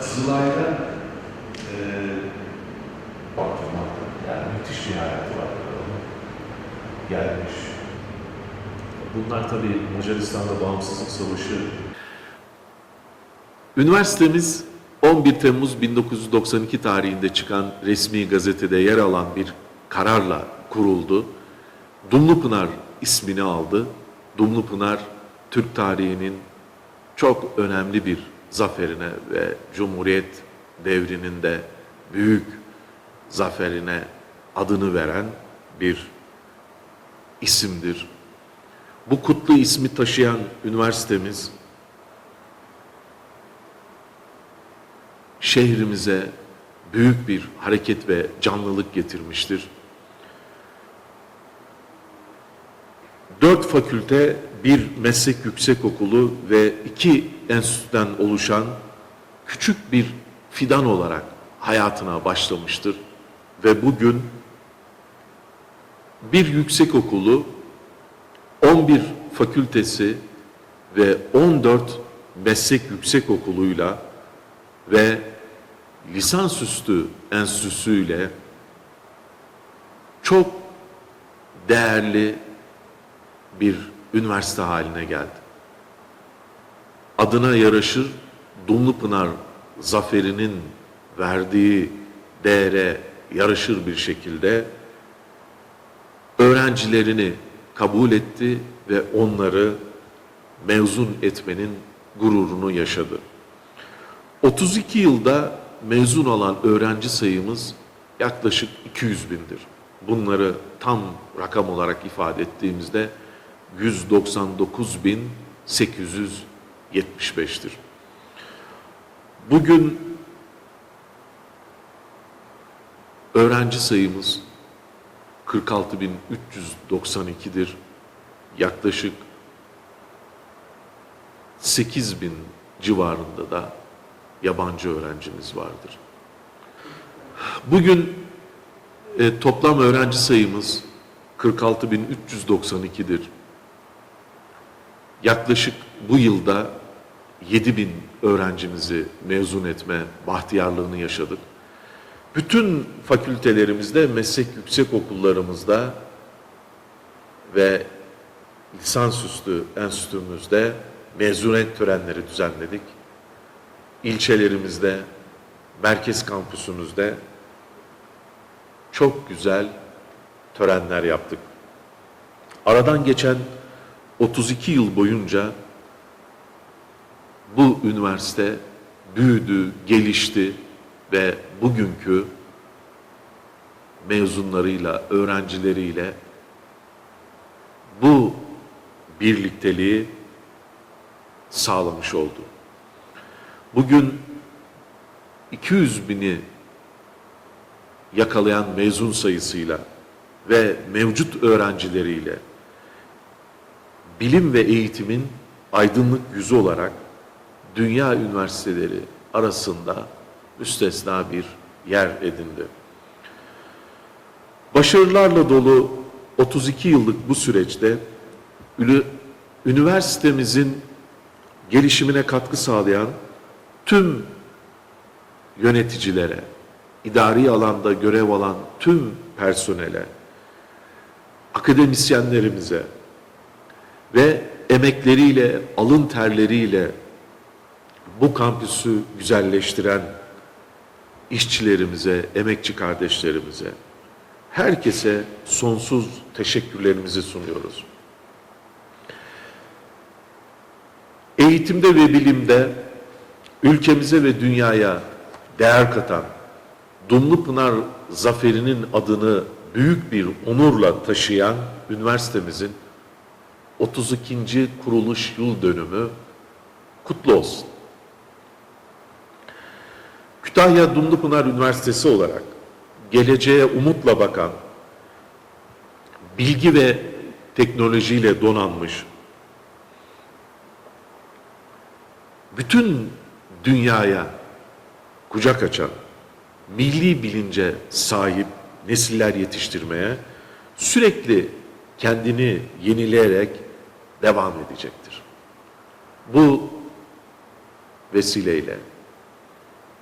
Kızılay'da e, baktırmakta. Yani müthiş bir hayatı var. Gelmiş. Bunlar tabii Macaristan'da bağımsızlık savaşı Üniversitemiz 11 Temmuz 1992 tarihinde çıkan resmi gazetede yer alan bir kararla kuruldu. Dumlupınar ismini aldı. Dumlupınar Türk tarihinin çok önemli bir zaferine ve Cumhuriyet devrinin de büyük zaferine adını veren bir isimdir. Bu kutlu ismi taşıyan üniversitemiz şehrimize büyük bir hareket ve canlılık getirmiştir. Dört fakülte, bir meslek yüksekokulu ve iki enstitüden oluşan küçük bir fidan olarak hayatına başlamıştır. Ve bugün bir yüksekokulu, 11 fakültesi ve 14 meslek yüksekokuluyla ve lisansüstü enstitüsüyle çok değerli bir üniversite haline geldi. Adına yaraşır Dumlupınar zaferinin verdiği değere yaraşır bir şekilde öğrencilerini kabul etti ve onları mezun etmenin gururunu yaşadı. 32 yılda mezun olan öğrenci sayımız yaklaşık 200 bindir. Bunları tam rakam olarak ifade ettiğimizde 199.875'tir. Bugün öğrenci sayımız 46.392'dir. Yaklaşık 8 bin civarında da yabancı öğrencimiz vardır. Bugün e, toplam öğrenci sayımız 46.392'dir. Yaklaşık bu yılda 7 bin öğrencimizi mezun etme bahtiyarlığını yaşadık. Bütün fakültelerimizde, meslek yüksek okullarımızda ve lisansüstü enstitümüzde mezuniyet törenleri düzenledik. İlçelerimizde, merkez kampüsümüzde çok güzel törenler yaptık. Aradan geçen 32 yıl boyunca bu üniversite büyüdü, gelişti ve bugünkü mezunlarıyla, öğrencileriyle bu birlikteliği sağlamış oldu. Bugün 200 bini yakalayan mezun sayısıyla ve mevcut öğrencileriyle bilim ve eğitimin aydınlık yüzü olarak dünya üniversiteleri arasında müstesna bir yer edindi. Başarılarla dolu 32 yıllık bu süreçte üniversitemizin gelişimine katkı sağlayan tüm yöneticilere, idari alanda görev alan tüm personele, akademisyenlerimize ve emekleriyle, alın terleriyle bu kampüsü güzelleştiren işçilerimize, emekçi kardeşlerimize, herkese sonsuz teşekkürlerimizi sunuyoruz. Eğitimde ve bilimde ülkemize ve dünyaya değer katan Dumlupınar Zaferi'nin adını büyük bir onurla taşıyan üniversitemizin 32. kuruluş yıl dönümü kutlu olsun. Kütahya Dumlupınar Üniversitesi olarak geleceğe umutla bakan, bilgi ve teknolojiyle donanmış, bütün dünyaya kucak açan, milli bilince sahip nesiller yetiştirmeye sürekli kendini yenileyerek devam edecektir. Bu vesileyle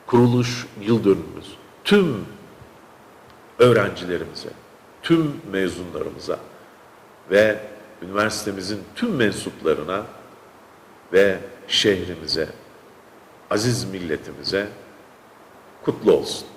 kuruluş yıl dönümümüz tüm öğrencilerimize, tüm mezunlarımıza ve üniversitemizin tüm mensuplarına ve şehrimize, aziz milletimize kutlu olsun.